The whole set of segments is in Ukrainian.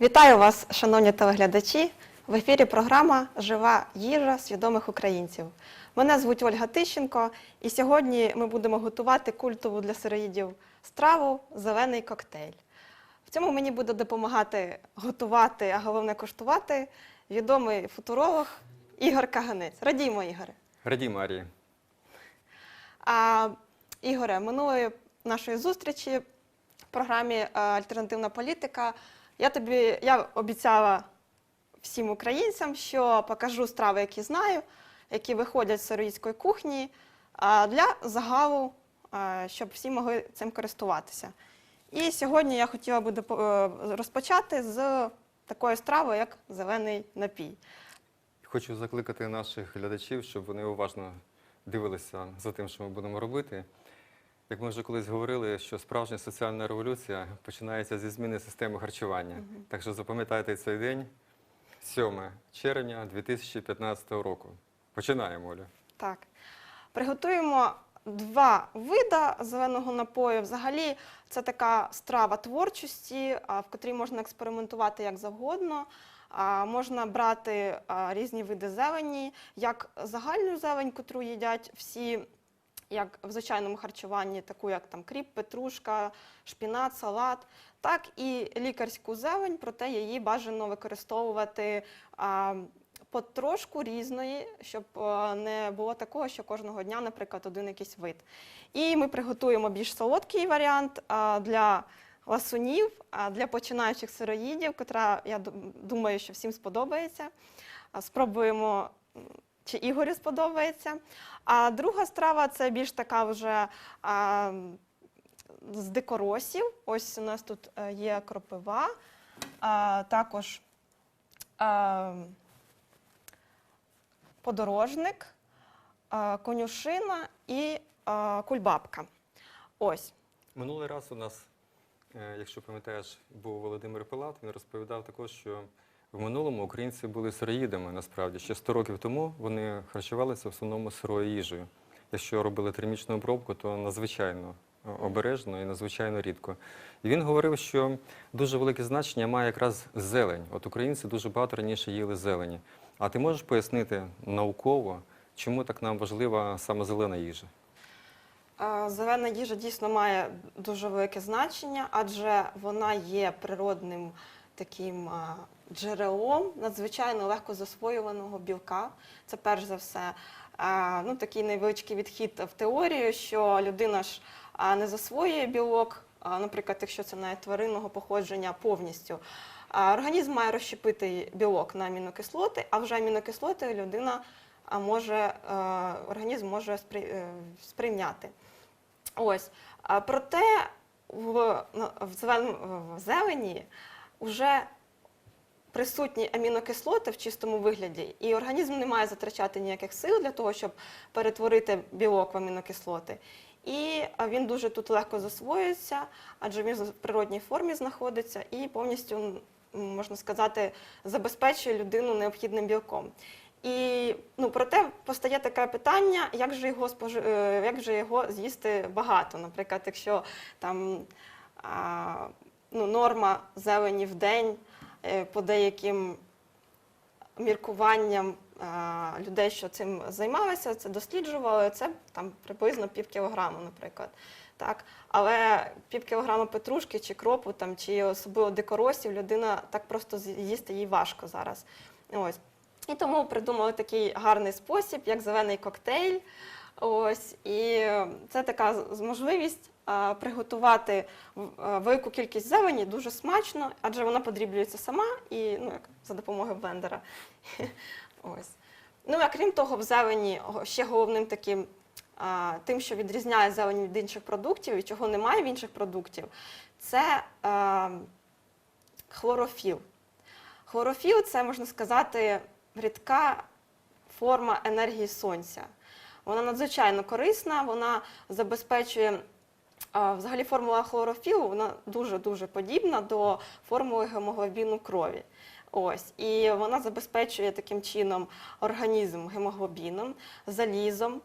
Вітаю вас, шановні телеглядачі. В ефірі програма Жива їжа свідомих українців. Мене звуть Ольга Тищенко, і сьогодні ми будемо готувати культову для сироїдів страву зелений коктейль. В цьому мені буде допомагати готувати, а головне коштувати відомий футуролог Ігор Каганець. Радімо, Ігоре. Раді Марії. А, Ігоре, минулої нашої зустрічі в програмі е, Альтернативна політика я тобі я обіцяла всім українцям, що покажу страви, які знаю, які виходять з сироїдської кухні, для загалу, щоб всі могли цим користуватися. І сьогодні я хотіла би е, розпочати з такої страви, як зелений напій. Хочу закликати наших глядачів, щоб вони уважно дивилися за тим, що ми будемо робити. Як ми вже колись говорили, що справжня соціальна революція починається зі зміни системи харчування. Так що запам'ятайте цей день, 7 червня 2015 року. Починаємо, Оля. Так. Приготуємо два вида зеленого напою. Взагалі, це така страва творчості, в котрій можна експериментувати як завгодно. Можна брати різні види зелені, як загальну зелень, котру їдять всі, як в звичайному харчуванні, таку як там кріп, петрушка, шпінат, салат, так і лікарську зелень, проте її бажано використовувати а, потрошку різної, щоб е, не було такого, що кожного дня, наприклад, один якийсь вид. І ми приготуємо більш солодкий варіант а, для ласунів, а для починаючих сироїдів, котра, я думаю, що всім сподобається. А, Спробуємо, чи Ігорю сподобається. А друга страва це більш така вже а, з дикоросів. Ось у нас тут е, є кропива, а, також а, подорожник, а, конюшина і а, кульбабка. Ось. Минулий раз у нас, е, якщо пам'ятаєш, був Володимир Пилат, він розповідав також, що в минулому українці були сироїдами, насправді. Ще 100 років тому вони харчувалися в основному сирою їжею. Якщо робили термічну обробку, то надзвичайно е, обережно і надзвичайно рідко. І він говорив, що дуже велике значення має якраз зелень. От українці дуже багато раніше їли зелені. А ти можеш пояснити науково, чому так нам важлива саме зелена їжа? Зелена їжа дійсно має дуже велике значення, адже вона є природним таким джерелом надзвичайно легко засвоюваного білка. Це перш за все ну, такий невеличкий відхід в теорію, що людина ж не засвоює білок, наприклад, якщо це навіть тваринного походження повністю. Організм має розщепити білок на амінокислоти, а вже амінокислоти людина може, е, організм може е, сприйняти. Ось. Проте в, в зелені вже присутні амінокислоти в чистому вигляді, і організм не має затрачати ніяких сил для того, щоб перетворити білок в амінокислоти. І він дуже тут легко засвоюється, адже він в природній формі знаходиться і повністю, можна сказати, забезпечує людину необхідним білком. І ну, проте постає таке питання, як же його спожи... е, як же його з'їсти багато. Наприклад, якщо там а, ну, норма зелені в день е, по деяким міркуванням людей, що цим займалися, це досліджували, це там приблизно пів кілограму, наприклад. Так? Але пів кілограма петрушки чи кропу, там, чи особливо дикоросів, людина так просто з'їсти їй важко зараз. Ось. І тому придумали такий гарний спосіб, як зелений коктейль. Ось, і це така можливість приготувати велику кількість зелені дуже смачно, адже вона подріблюється сама і ну, як за допомогою блендера. Ось. Ну, а крім того, в зелені ще головним таким тим, що відрізняє зелень від інших продуктів і чого немає в інших продуктів, це а, хлорофіл. Хлорофіл це, можна сказати, рідка форма енергії сонця. Вона надзвичайно корисна, вона забезпечує. Взагалі формула хлорофілу вона дуже-дуже подібна до формули гемоглобіну крові. Ось, і вона забезпечує таким чином організм гемоглобіном, залізом.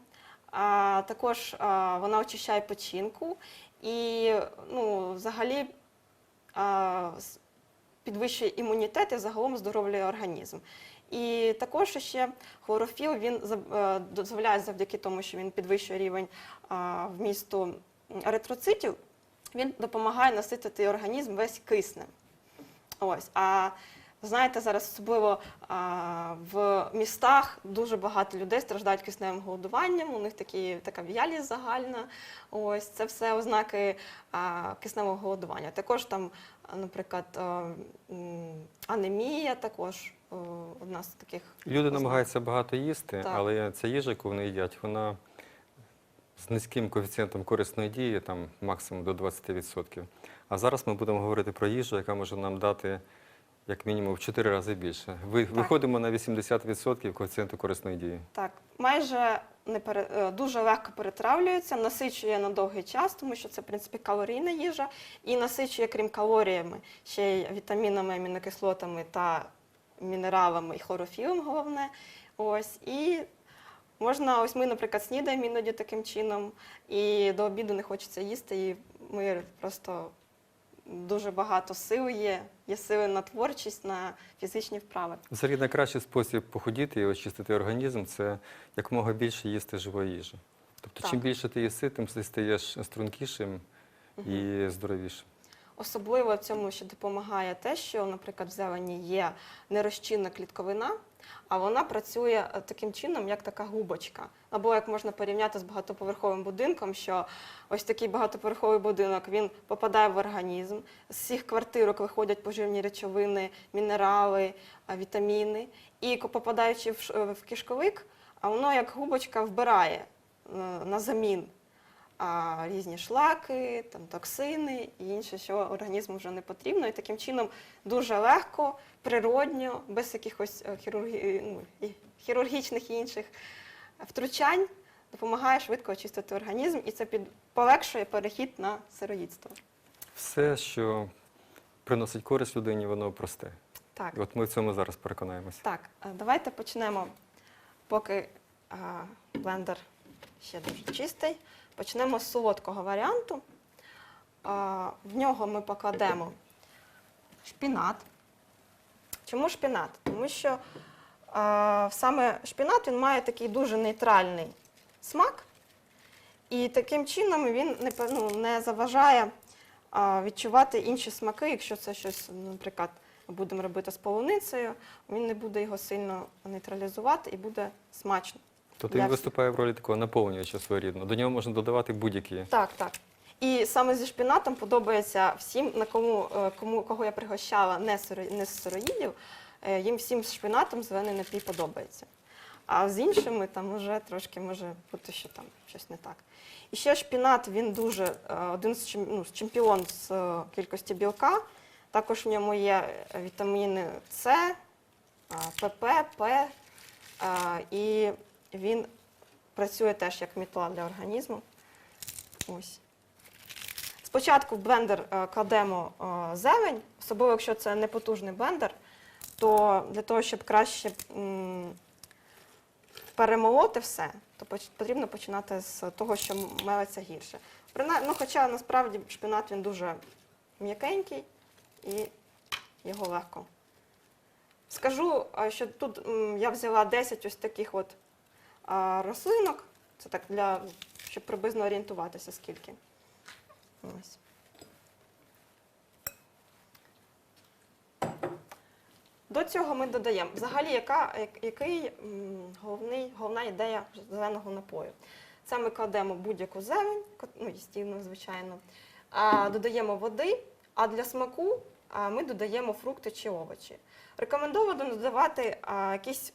А, також а, вона очищає печінку і ну, взагалі а, підвищує імунітет і загалом здоровлює організм. І також ще хлорофіл він е, дозволяє завдяки тому, що він підвищує рівень а, вмісту еритроцитів, він допомагає наситити організм весь киснем. Ось. А знаєте, зараз особливо а, в містах дуже багато людей страждають кисневим голодуванням, у них такі, така в'ялість загальна. Ось це все ознаки а, кисневого голодування. Також там, наприклад, а, анемія також одна з таких. Люди ознак. намагаються багато їсти, Так. але ця їжа, яку вони їдять, вона з низьким коефіцієнтом корисної дії, там максимум до 20%. А зараз ми будемо говорити про їжу, яка може нам дати як мінімум в 4 рази більше. Ви, виходимо на 80% коефіцієнту корисної дії. Так, майже не пере, е, дуже легко перетравлюється, насичує на довгий час, тому що це, в принципі, калорійна їжа, і насичує, крім калоріями, ще й вітамінами, амінокислотами та мінералами і хлорофілом, головне. Ось, і можна, ось ми, наприклад, снідаємо іноді таким чином, і до обіду не хочеться їсти, і ми просто дуже багато сил є, є сили на творчість, на фізичні вправи. Взагалі найкращий спосіб похудіти і очистити організм це якомога більше їсти живої їжі. Тобто, чим більше ти їси, тим ти стаєш стрункішим і здоровішим. Особливо в цьому ще допомагає те, що, наприклад, в зелені є нерозчинна клітковина, а вона працює е, таким чином, як така губочка. Або як можна порівняти з багатоповерховим будинком, що ось такий багатоповерховий будинок він попадає в організм. З всіх квартирок виходять поживні речовини, мінерали, вітаміни. І попадаючи в кишковик, а воно як губочка вбирає е, на замін різні шлаки, там, токсини і інше, що організму вже не потрібно. І таким чином дуже легко, природньо, без якихось е, хірургі... ну, хірургічних і інших втручань допомагає швидко очистити організм, і це під... полегшує перехід на сироїдство. Все, що приносить користь людині, воно просте. Так, І от ми в цьому зараз переконаємося. так, е, давайте почнемо, поки а, блендер ще дуже чистий. Почнемо з солодкого варіанту. В нього ми покладемо шпінат. Чому шпінат? Тому що саме шпінат він має такий дуже нейтральний смак, і таким чином він не, ну, не заважає відчувати інші смаки, якщо це щось, наприклад, будемо робити з полуницею, він не буде його сильно нейтралізувати і буде смачно. Тобто він виступає в ролі такого наповнювача своєрідного. До нього можна додавати будь-які. Так, так. І саме зі шпінатом подобається всім, на кому, е, кому кого я пригощала не, сиро, не з сироїдів, е, їм всім з шпінатом зелений напій подобається. А з іншими там вже трошки може бути, що там щось не так. І ще шпінат він дуже е, один з ну, чемпіон з кількості білка. Також в ньому є вітаміни С, ПП, П, і він працює теж як мітла для організму. Ось. Спочатку в блендер е, кладемо е, зелень, особливо якщо це не потужний блендер, то для того, щоб краще перемолоти все, то потрібно починати з того, що мелиться гірше. Ну, хоча насправді шпинат він дуже м'якенький і його легко. Скажу, е, що тут я взяла 10 ось таких от а, рослинок. Це так для щоб приблизно орієнтуватися скільки. Ось. До цього ми додаємо. Взагалі, яка, який головний, головна ідея зеленого напою? Це ми кладемо будь-яку зелень, ну, їстівну, звичайно, а, додаємо води, а для смаку а, ми додаємо фрукти чи овочі. Рекомендовано додавати а, якісь,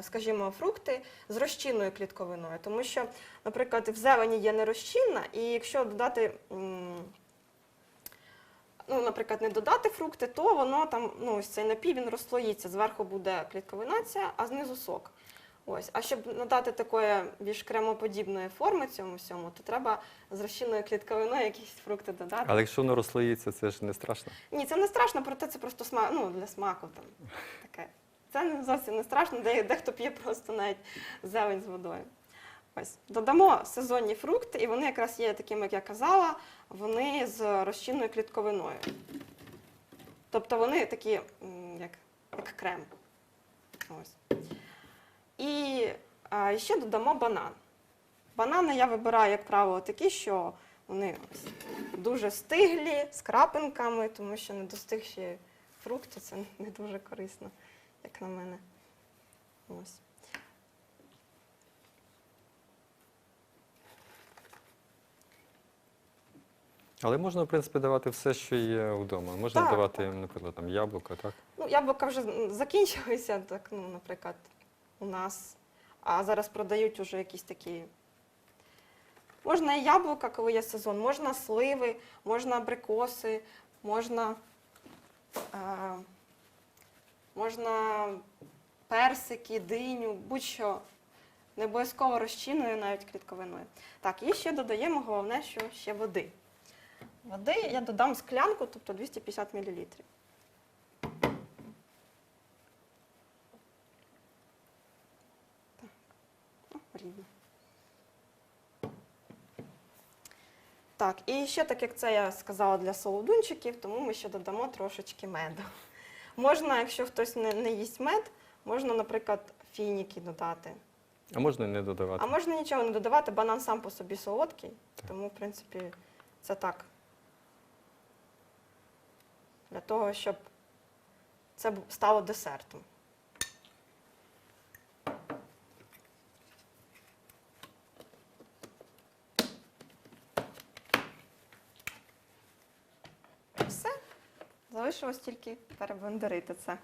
скажімо, фрукти з розчинною клітковиною, тому що, наприклад, в зелені є нерозчинна, і якщо додати. Ну, наприклад, не додати фрукти, то воно там, ну, ось цей напій він розслоїться. Зверху буде клітковинація, а знизу сок. Ось. А щоб надати такої більш кремоподібної форми цьому всьому, то треба з розчинною клітковиною якісь фрукти додати. Але якщо воно розслоїться, це ж не страшно. Ні, це не страшно, проте це просто смак, ну, для смаку там таке. Це не зовсім не страшно, де, дехто п'є просто навіть зелень з водою. Ось. Додамо сезонні фрукти, і вони якраз є такими, як я казала, вони з розчинною клітковиною. Тобто вони такі, як, як крем. Ось. І а, ще додамо банан. Банани я вибираю, як правило, такі, що вони ось дуже стиглі, з крапинками, тому що недостигші фрукти це не дуже корисно, як на мене. Ось. Але можна, в принципі, давати все, що є вдома. Можна Так, давати, так. наприклад, там яблука, так? Ну, яблука вже закінчилися, так, ну, наприклад, у нас. А зараз продають уже якісь такі. Можна і яблука, коли є сезон, можна сливи, можна абрикоси, можна, е, можна персики, диню, будь-що. Не обов'язково розчиною, навіть клітковиною. Так, і ще додаємо головне, що ще води. Води я додам склянку, тобто 250 мл. Так, і ще так як це я сказала для солодунчиків, тому ми ще додамо трошечки меду. Можна, якщо хтось не, не їсть мед, можна, наприклад, фініки додати. А можна і не додавати. А можна нічого не додавати, банан сам по собі солодкий, тому, в принципі, це так. Для того, щоб це стало десертом. Все. Залишилось тільки перебандерити це.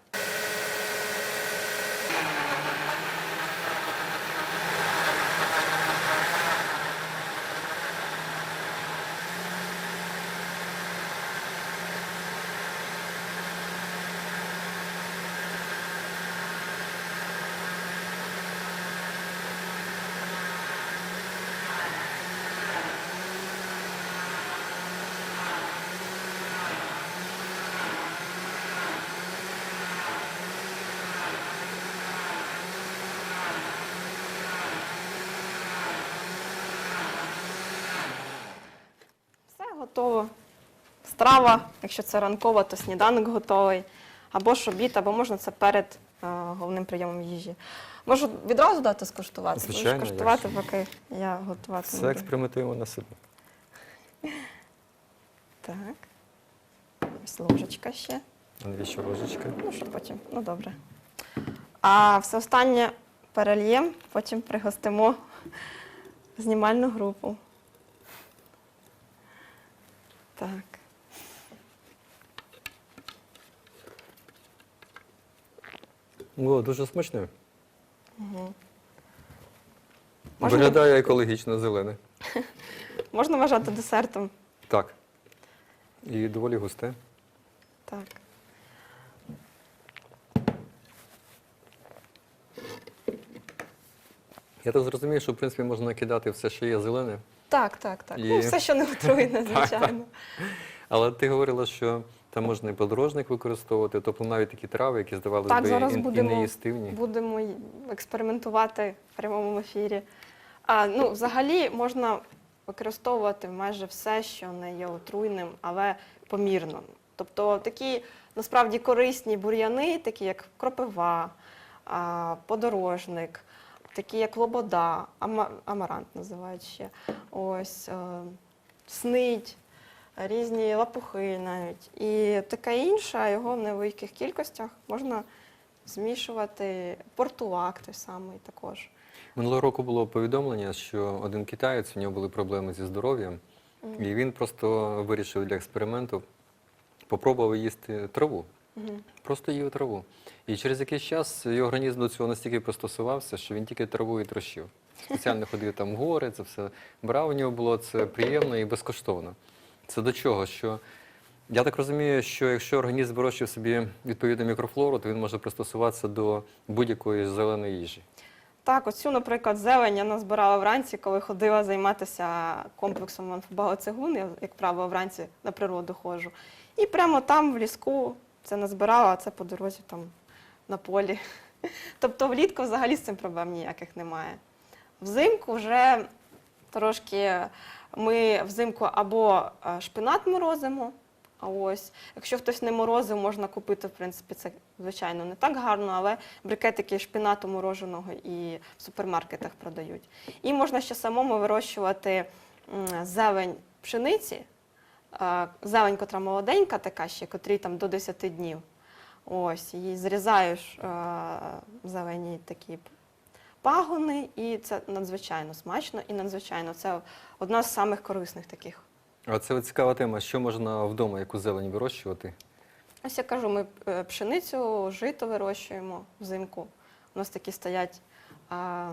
Все готово. Страва, якщо це ранкова, то сніданок готовий. Або ж обід, або можна це перед е, головним прийомом їжі. Можу відразу дати скуштувати? Будеш Звичайно, скуштувати, поки я готувати Все буду. експериментуємо на собі. Так. Ось ложечка ще. Навіщо ложечка? Ну, що потім. Ну, добре. А все останнє перельєм, потім пригостимо знімальну групу. Так. О, дуже смачне. Угу. Можна- Виглядає екологічно зелене. Можна вважати десертом. Так. І доволі густе. Так. Я так зрозумів, що в принципі можна кидати все, що є зелене. Так, так, так. Ну, все, що не отруєне, звичайно. Але ти говорила, що там можна і подорожник використовувати, тобто навіть такі трави, які здавалося Так, би зараз і, і будемо- неїстивні. Будемо й експериментувати в прямому ефірі. А, ну, взагалі можна використовувати майже все, що не є отруйним, але помірно. Тобто такі насправді корисні бур'яни, такі як кропива, а, подорожник, такі як лобода, ама- амарант називають ще. Ось, е, снидь, різні лапухи навіть. І таке інше, його в невеликих кількостях можна змішувати. Портулак той самий також. Минулого року було повідомлення, що один китаєць, у нього були проблеми зі здоров'ям, і він просто вирішив для експерименту попробував їсти траву. Мгм. Просто їв траву. І через якийсь час його організм до цього настільки пристосувався, що він тільки траву і трощив. Спеціально ходив там в гори, це все брав у нього було це приємно і безкоштовно. Це до чого? Що я так розумію, що якщо організм вирощує собі відповідну мікрофлору, то він може пристосуватися до будь-якої зеленої їжі. Так, оцю, наприклад, зелень я назбирала вранці, коли ходила займатися комплексом амфобагоцигун. Я, як правило, вранці на природу ходжу. І прямо там, в ліску, це назбирала, а це по дорозі там на полі. Тобто влітку взагалі з цим проблем ніяких немає. Взимку вже трошки ми взимку або е, шпинат морозимо, А ось, якщо хтось не морозив, можна купити, в принципі, це звичайно не так гарно, але брикетики шпінату мороженого і в супермаркетах продають. І можна ще самому вирощувати зелень пшениці, зелень, котра молоденька, така ще, котрій там до 10 днів. Ось, її зрізаєш зелені такі пагони, і це надзвичайно смачно і надзвичайно. Це одна з самих корисних таких. А це от цікава тема. Що можна вдома, яку зелень вирощувати? Ось я кажу, ми е, пшеницю, жито вирощуємо взимку. У нас такі стоять а,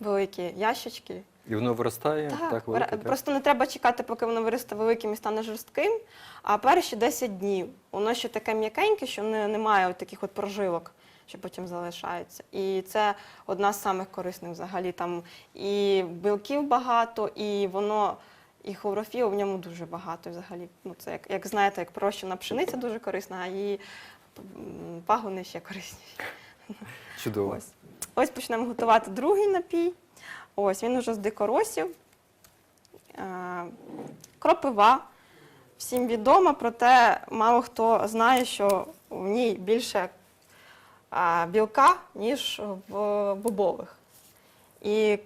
великі ящички. І воно виростає так, велике, так? просто не треба чекати, поки воно виросте великим і стане жорстким. А перші 10 днів воно ще таке м'якеньке, що не, немає от таких от прожилок, що потім залишаються. І це одна з самих корисних взагалі. Там і білків багато, і воно. І хлорофілу в ньому дуже багато взагалі. Ну, це як, як знаєте, як прощена пшениця дуже корисна, а її пагони ще корисніші. Чудово. Ось. Ось почнемо готувати другий напій. Ось він уже з дикоросів. Е, Кропива. Всім відома, проте мало хто знає, що в ній більше білка, ніж в бобових. І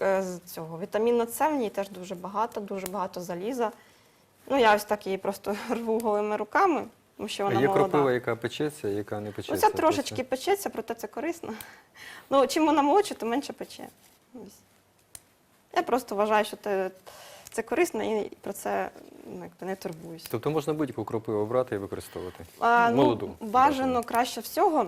е, з цього вітаміну С в ній теж дуже багато, дуже багато заліза. Ну, я ось так її просто рву голими руками, тому що А вона є молода. кропива, яка печеться, яка не печеться. Ну, це Тобто трошечки печеться, проте це корисно. Ну, чим вона молодша, то менше пече. Ось. Я просто вважаю, що це, це корисно і про це ну, якби не турбуюсь. Тобто можна будь-яку кропиву брати і використовувати. А, Молоду. Ну, бажано краще всього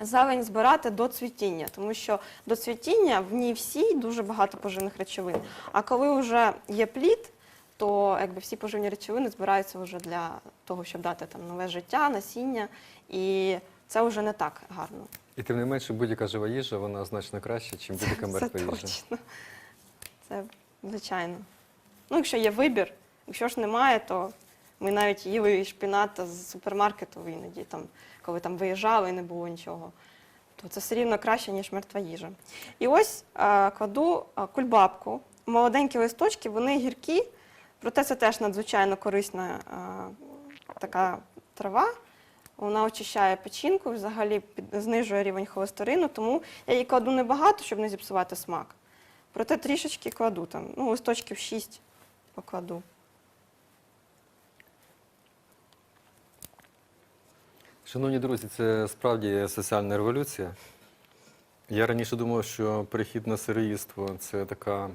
зелень збирати до цвітіння, тому що до цвітіння в ній всій дуже багато поживних речовин. А коли вже є плід, то якби всі поживні речовини збираються вже для того, щоб дати там нове життя, насіння, і це вже не так гарно. І тим не менше, будь-яка жива їжа, вона значно краще, ніж будь-яка мертва їжа. точно. Це звичайно. Ну, якщо є вибір, якщо ж немає, то ми навіть їли шпінат з супермаркету іноді, там, коли там виїжджали і не було нічого. То це все рівно краще, ніж мертва їжа. І ось е, кладу е, кульбабку. Молоденькі листочки, вони гіркі, проте це теж надзвичайно корисна е, така трава. Вона очищає печінку, взагалі знижує рівень холестерину, тому я її кладу небагато, щоб не зіпсувати смак. Проте трішечки кладу там, ну, листочків 6 покладу. Шановні друзі, це справді соціальна революція. Я раніше думав, що перехід на сироїдство це така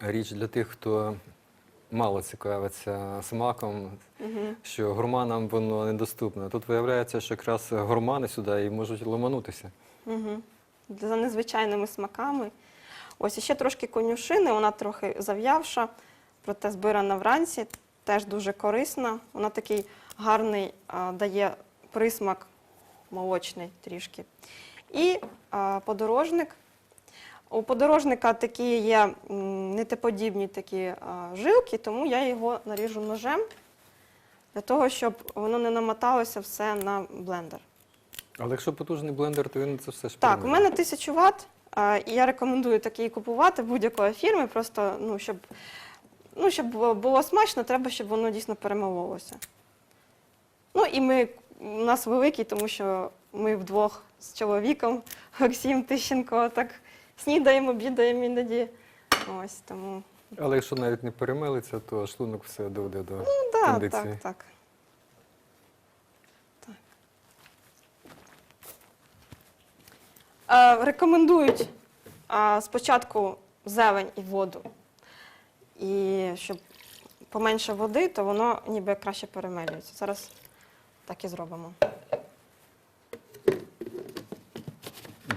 річ для тих, хто мало цікавиться смаком, що гурманам воно недоступне. Тут виявляється, що якраз гурмани сюди і можуть ломанутися. Угу. За незвичайними смаками. Ось іще трошки конюшини, вона трохи зав'явша, проте збирана вранці, теж дуже корисна. Вона такий гарний а, дає присмак молочний трішки. І а, подорожник. У подорожника такі є м, нитеподібні такі жилки, тому я його наріжу ножем для того, щоб воно не намоталося все на блендер. Але якщо потужний блендер, то він це все ж Так, у мене 1000 Вт, і я рекомендую такий купувати будь-якої фірми, просто ну, щоб, ну, щоб було- було смачно, треба, щоб воно дійсно перемололося. Ну і ми, у нас великий, тому що ми вдвох з чоловіком, Олексієм Тищенко, так снідаємо, обідаємо іноді. Ось тому. Але якщо навіть не перемелиться, то шлунок все доведе до Ну так, кондиції. так, так. так. Е, рекомендують е, спочатку зелень і воду. І щоб поменше води, то воно ніби краще перемелюється. Зараз так і зробимо.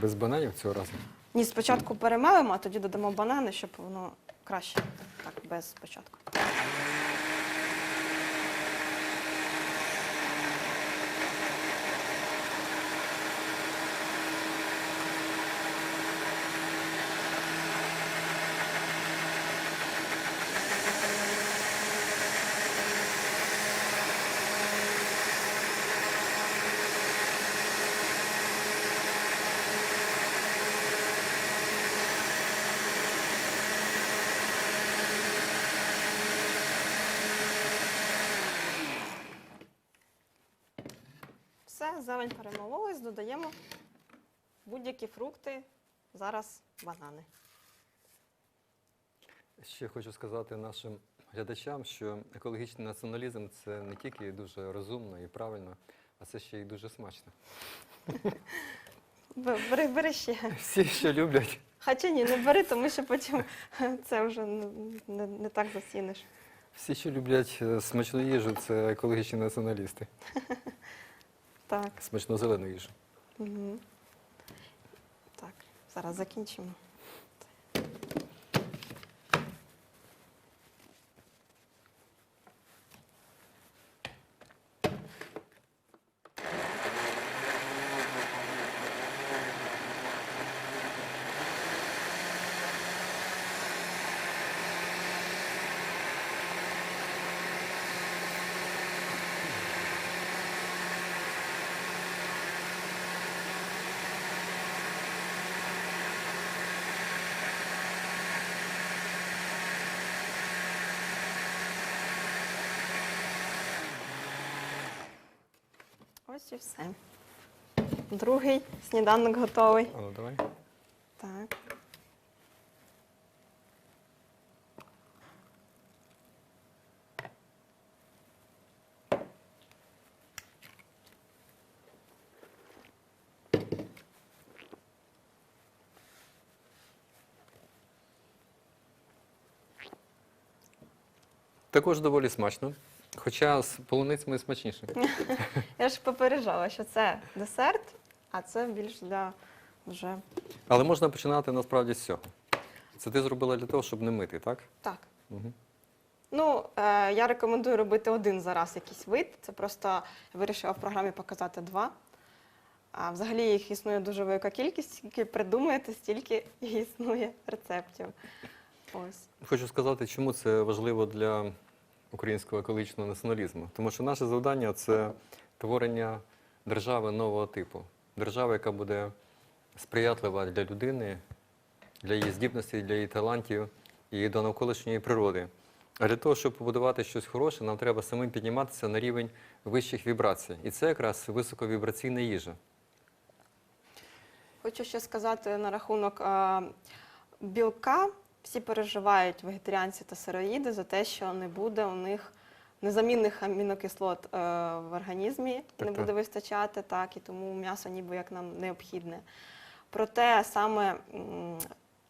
Без бананів цього разу. Ні, спочатку перемелимо, а тоді додамо банани, щоб воно краще. Так, без спочатку. Зелень перемололась, додаємо будь-які фрукти, зараз банани. Ще хочу сказати нашим глядачам, що екологічний націоналізм це не тільки дуже розумно і правильно, а це ще й дуже смачно. Бери, бери ще. Всі, що люблять, Хоча ні, не бери, тому що потім це вже не, не, не так заціниш. всі, що люблять е, смачну їжу, це екологічні націоналісти. Так. Смачно зелену їжу. Угу. Так, зараз закінчимо. Ось і все. Другий сніданок готовий. А ну давай. Так. Також доволі смачно. Хоча з полуницями смачніше. Я ж попереджала, що це десерт, а це більш для вже Але можна починати насправді з цього. Це ти зробила для того, щоб не мити, так? так. Угу. Ну, е, я рекомендую робити один за раз якийсь вид. Це просто я вирішила в програмі показати два. А взагалі їх існує дуже велика кількість, скільки придумаєте, стільки і існує рецептів. Ось. Хочу сказати, чому це важливо для українського екологічного націоналізму. Тому що наше завдання це творення держави нового типу. Держави, яка буде сприятлива для людини, для її здібностей, для її талантів і до навколишньої природи. А для того, щоб побудувати щось хороше, нам треба самим підніматися на рівень вищих вібрацій. І це якраз високовібраційна їжа. Хочу ще сказати на рахунок білка. Всі переживають вегетаріанці та сироїди за те, що не буде у них незамінних амінокислот е, в організмі, Так, не так. буде вистачати, так, і тому м'ясо ніби як нам необхідне. Проте саме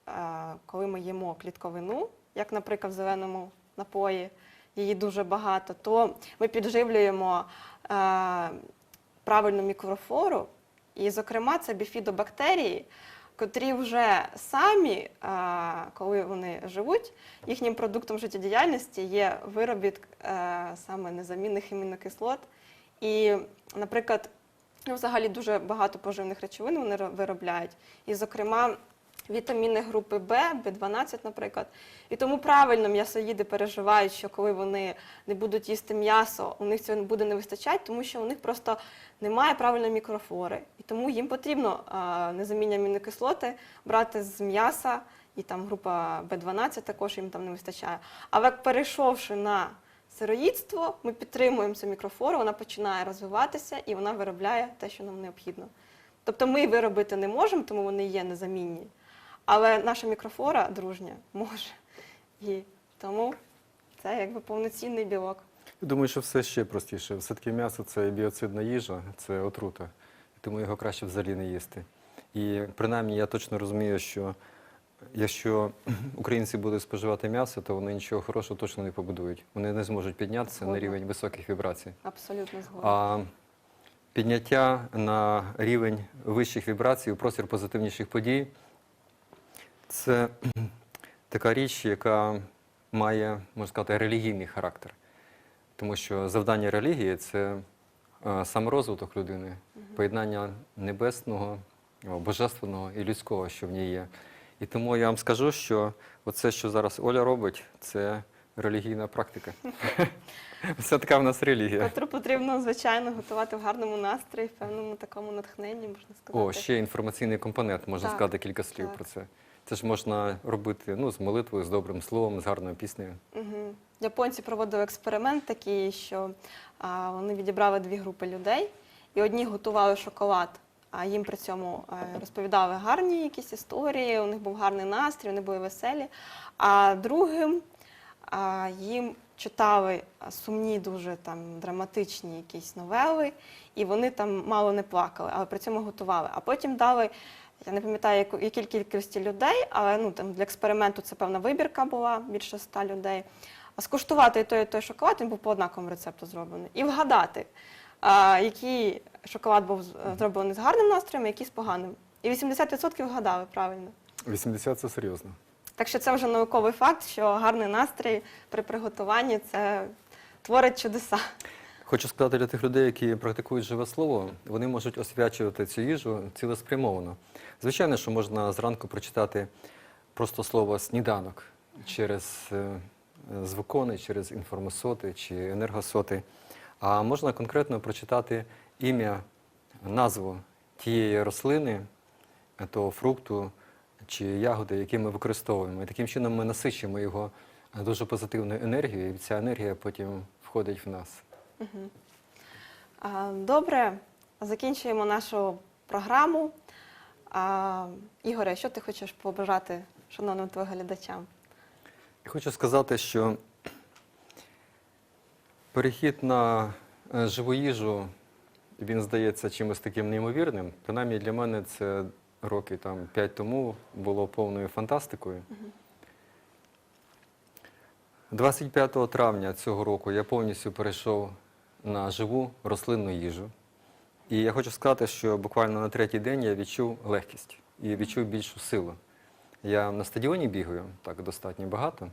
е, коли ми їмо клітковину, як, наприклад, в зеленому напої, її дуже багато, то ми підживлюємо е, правильну мікрофлору, і, зокрема, це біфідобактерії, котрі вже самі, коли вони живуть, їхнім продуктом життєдіяльності є виробіток е, саме незамінних амінокислот. І, наприклад, ну, взагалі дуже багато поживних речовин вони ро- виробляють. І, зокрема, вітаміни групи В, В12, наприклад. І тому правильно м'ясоїди переживають, що коли вони не будуть їсти м'ясо, у них цього буде не вистачати, тому що у них просто немає правильної мікрофлори. І тому їм потрібно незамінні амінокислоти брати з м'яса, і там група В12 також їм там не вистачає. Але перейшовши на сироїдство, ми підтримуємо цю мікрофлору, вона починає розвиватися і вона виробляє те, що нам необхідно. Тобто ми виробити не можемо, тому вони є незамінні. Але наша мікрофлора дружня може. І тому це якби повноцінний білок. Думаю, що все ще простіше. Все-таки м'ясо це біоцидна їжа, це отрута, тому його краще взагалі не їсти. І принаймні я точно розумію, що якщо українці будуть споживати м'ясо, то вони нічого хорошого точно не побудують. Вони не зможуть піднятися на рівень високих вібрацій. Абсолютно згодна. А підняття на рівень вищих вібрацій у простір позитивніших подій це така річ, яка має, можна сказати, релігійний характер. Тому що завдання релігії це е, саморозвиток людини, поєднання небесного, божественного і людського, що в ній є. І тому я вам скажу, що оце, що зараз Оля робить, це релігійна практика. Це така в нас релігія. Котру потрібно, звичайно, готувати в гарному настрої, в певному такому натхненні, можна сказати. О, ще інформаційний компонент, можна Так, сказати кілька слів так. про це. Це ж можна робити ну, з молитвою, з добрим словом, з гарною піснею. Угу. Японці проводили експеримент такий, що а, вони відібрали дві групи людей і одні готували шоколад, а їм при цьому е, розповідали гарні якісь історії, у них був гарний настрій, вони були веселі. А другим а, їм читали сумні, дуже там драматичні якісь новели, і вони там мало не плакали, але при цьому готували. А потім дали. Я не пам'ятаю, якій кількості людей, але ну, там, для експерименту це певна вибірка була, більше ста людей. А скуштувати і той, і той шоколад, він був по однаковому рецепту зроблений. І вгадати, а, який шоколад був зроблений з гарним настроєм, а який з поганим. І 80% вгадали правильно. 80% це серйозно. Так що це вже науковий факт, що гарний настрій при приготуванні це творить чудеса. Хочу сказати для тих людей, які практикують живе слово, вони можуть освячувати цю їжу цілеспрямовано. Звичайно, що можна зранку прочитати просто слово сніданок через е, звукони, через інформосоти чи енергосоти. А можна конкретно прочитати ім'я, назву тієї рослини, того фрукту чи ягоди, які ми використовуємо. І таким чином ми насичуємо його дуже позитивною енергією, і ця енергія потім входить в нас. Добре, закінчуємо нашу програму. Ігоре, що ти хочеш побажати шановним телеглядачам? Я Хочу сказати, що перехід на е, живу їжу, він здається чимось таким неймовірним. Принаймні для мене це роки там, 5 тому було повною фантастикою. 25 травня цього року я повністю перейшов на живу рослинну їжу. І я хочу сказати, що буквально на третій день я відчув легкість і відчув більшу силу. Я на стадіоні бігаю, так достатньо багато.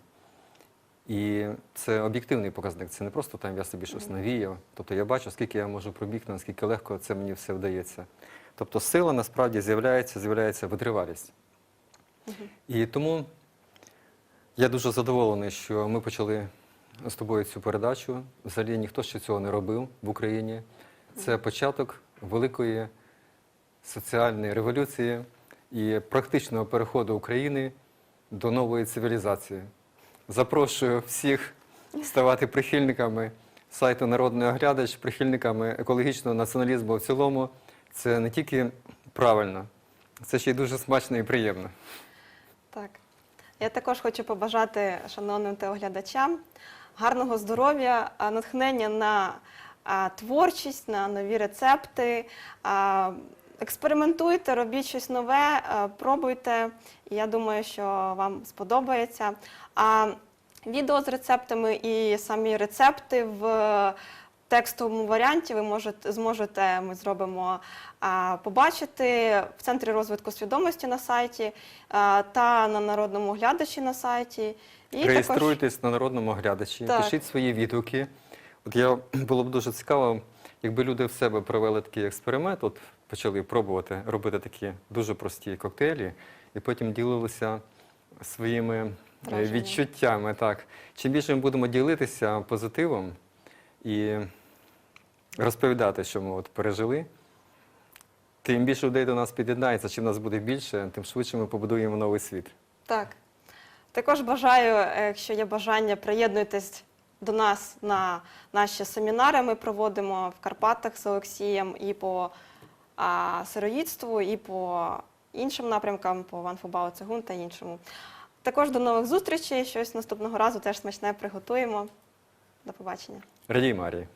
І це об'єктивний показник. Це не просто там я собі щось навіяв. Тобто я бачу, скільки я можу пробігти, наскільки легко це мені все вдається. Тобто сила насправді з'являється, з'являється витривалість. І тому я дуже задоволений, що ми почали з тобою цю передачу. Взагалі ніхто ще цього не робив в Україні. Це початок великої соціальної революції і практичного переходу України до нової цивілізації. Запрошую всіх ставати прихильниками сайту Народний оглядач, прихильниками екологічного націоналізму в цілому. Це не тільки правильно, це ще й дуже смачно і приємно. Так. Я також хочу побажати шановним телеглядачам гарного здоров'я, натхнення на творчість, на нові рецепти. Експериментуйте, робіть щось нове, пробуйте. Я думаю, що вам сподобається. А відео з рецептами і самі рецепти в текстовому варіанті ви можете, зможете, ми зробимо побачити в центрі розвитку свідомості на сайті та на народному глядачі на сайті. І також Реєструйтесь на народному оглядачі, Так. пишіть свої відгуки. От я було б дуже цікаво, якби люди в себе провели такий експеримент, от почали пробувати робити такі дуже прості коктейлі, і потім ділилися своїми е, Враженнями. відчуттями. Так. Чим більше ми будемо ділитися позитивом і розповідати, що ми от пережили, тим більше людей до нас під'єднається. Чим нас буде більше, тим швидше ми побудуємо новий світ. Так. Також бажаю, е, якщо є бажання, приєднуйтесь до нас на наші семінари. Ми проводимо в Карпатах з Олексієм і по а, сироїдству, і по іншим напрямкам, по Ванфобау Цигун та іншому. Також до нових зустрічей. Щось наступного разу теж смачне приготуємо. До побачення. Радій Марії.